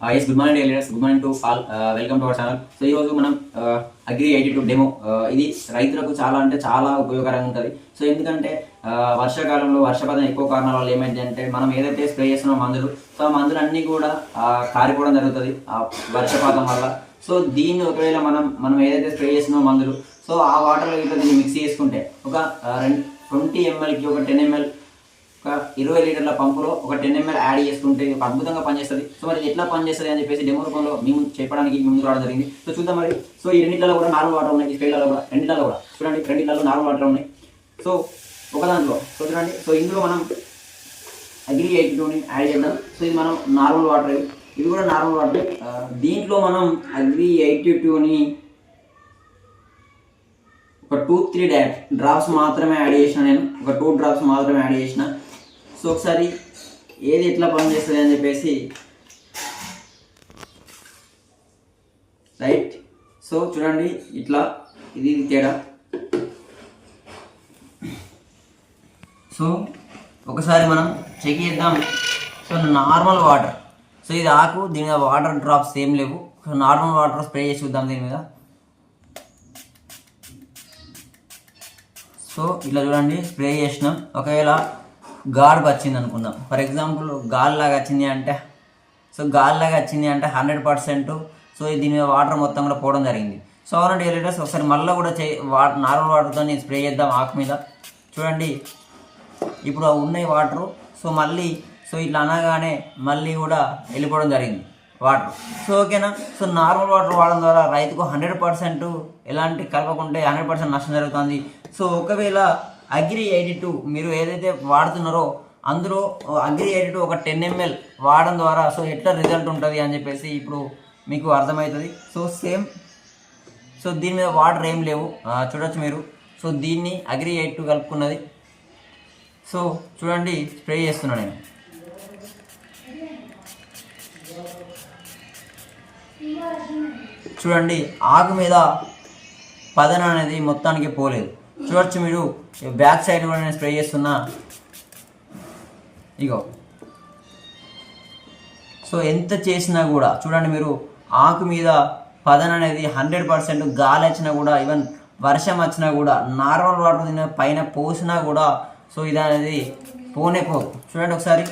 Yes good morning leaders good morning to all welcome to our channel so ఈ రోజు మనం agri eighty two demo ఇది రైతులకు చాలా అంటే చాలా ఉపయోగకరంగా ఉంటుంది. సో ఎందుకంటే uh, వర్షాకాలంలో వర్షపాతం ఎక్కువ కారణాల వల్ల ఏమైంది అంటే మనం ఏదైతే స్ప్రే చేస్తున్న మందులు సో ఆ మందులు అన్నీ కూడా uh, కారిపోవడం జరుగుతుంది ఆ వర్షపాతం వల్ల. సో దీన్ని ఒకవేళ మనం మనం ఏదైతే స్ప్రే చేస్తున్నామో మందులు సో ఆ వాటర్లో ఇట్లా దీన్ని మిక్స్ చేసుకుంటే ఒక uh, ట్వంటీ ఎంఎల్కి ఒక టెన్ ఎంఎల్ ఒక ఇరవై లీటర్ల పంపులో ఒక టెన్ ఎంఎల్ యాడ్ చేసుకుంటే ఒక అద్భుతంగా పనిచేస్తుంది. సో మరి ఎట్లా పనిచేస్తుంది అని చెప్పేసి డెమో రూపంలో మేము చెప్పడానికి ముందు రావడం జరిగింది. సో చూద్దాం మరి. సో ఈ రెండింటిలో కూడా నార్మల్ వాటర్ ఉన్నాయి ఈ స్ప్రేలలో కూడా. రెండింటిలో కూడా. చూడండి రెండింటిలో నార్మల్ వాటర్ ఉన్నాయి. సో ఒక దాంట్లో సో చూడండి. సో ఇందులో మనం అగ్రి ఎయిటీ టూని యాడ్ చేద్దాం. సో ఇది మనం నార్మల్ వాటర్ ఇవి కూడా నార్మల్ వాటర్. దీంట్లో మనం అగ్రి ఎయిటీ టూని ఒక టూ త్రీ డా డ్రాప్స్ మాత్రమే యాడ్ చేసిన నేను. ఒక టూ డ్రాప్స్ మాత్రమే యాడ్ చేసిన. సో ఒకసారి ఏది ఎట్లా పనిచేస్తుంది అని చెప్పేసి రైట్. సో చూడండి ఇట్లా ఇది తేడా. సో ఒకసారి మనం చెక్ చేద్దాం. సో నార్మల్ వాటర్ సో ఇది ఆకు దీని మీద వాటర్ డ్రాప్స్ ఏం లేవు. సో నార్మల్ వాటర్ స్ప్రే చేసి చూద్దాం దీని మీద. సో ఇట్లా చూడండి స్ప్రే చేసినాం. ఒకవేళ గాడ్ వచ్చింది అనుకుందాం. ఫర్ ఎగ్జాంపుల్ గాలిలాగా వచ్చింది అంటే సో గాలిలాగా వచ్చింది అంటే హండ్రెడ్ పర్సెంట్. సో దీని మీద వాటర్ మొత్తం కూడా పోవడం జరిగింది. సో అవునండి లీటర్స్ ఒకసారి మళ్ళీ కూడా చే వాటర్ నార్మల్ వాటర్తో స్ప్రే చేద్దాం ఆకు మీద. చూడండి ఇప్పుడు ఉన్నాయి వాటరు. సో మళ్ళీ సో ఇట్లా అనగానే మళ్ళీ కూడా వెళ్ళిపోవడం జరిగింది వాటర్. సో ఓకేనా? సో నార్మల్ వాటర్ వాడడం ద్వారా రైతుకు హండ్రెడ్ పర్సెంట్ ఎలాంటి కలపకుంటే హండ్రెడ్ పర్సెంట్ నష్టం జరుగుతుంది. సో ఒకవేళ అగ్రి ఎయిటీ టూ మీరు ఏదైతే వాడుతున్నారో అందులో అగ్రి ఎయిటీ టూ ఒక టెన్ ఎంఎల్ వాడడం ద్వారా సో ఎట్లా రిజల్ట్ ఉంటుంది అని చెప్పేసి ఇప్పుడు మీకు అర్థమవుతుంది. సో సేమ్ సో దీని మీద వాటర్ ఏం లేవు. చూడవచ్చు చూడొచ్చు మీరు. సో దీన్ని అగ్రి ఎయిట్ టూ కలుపుకున్నది. సో చూడండి స్ప్రే చేస్తున్నా నేను. చూడండి ఆకు మీద పదన అనేది మొత్తానికి పోలేదు. చూడొచ్చు మీరు. బ్యాక్ సైడ్ కూడా నేను స్ప్రే చేస్తున్నా. ఇగో. సో ఎంత చేసినా కూడా చూడండి మీరు ఆకు మీద పదన అనేది హండ్రెడ్ పర్సెంట్ గాలి వచ్చినా కూడా ఈవెన్ వర్షం వచ్చినా కూడా నార్మల్ వాటర్ పైన పోసినా కూడా సో ఇది అనేది పోనే పో చూడండి ఒకసారి.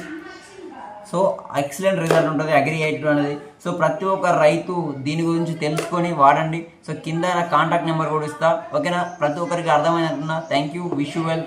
సో ఎక్సలెంట్ రిజల్ట్ ఉంటుంది అగ్రి ఎయిట్ అనేది. సో ప్రతి ఒక్క రైతు దీని గురించి తెలుసుకొని వాడండి. సో కింద నా కాంటాక్ట్ నెంబర్ కూడా ఇస్తా. ఓకేనా? ప్రతి ఒక్కరికి అర్థమైనట్టున్నా. Thank you wish you well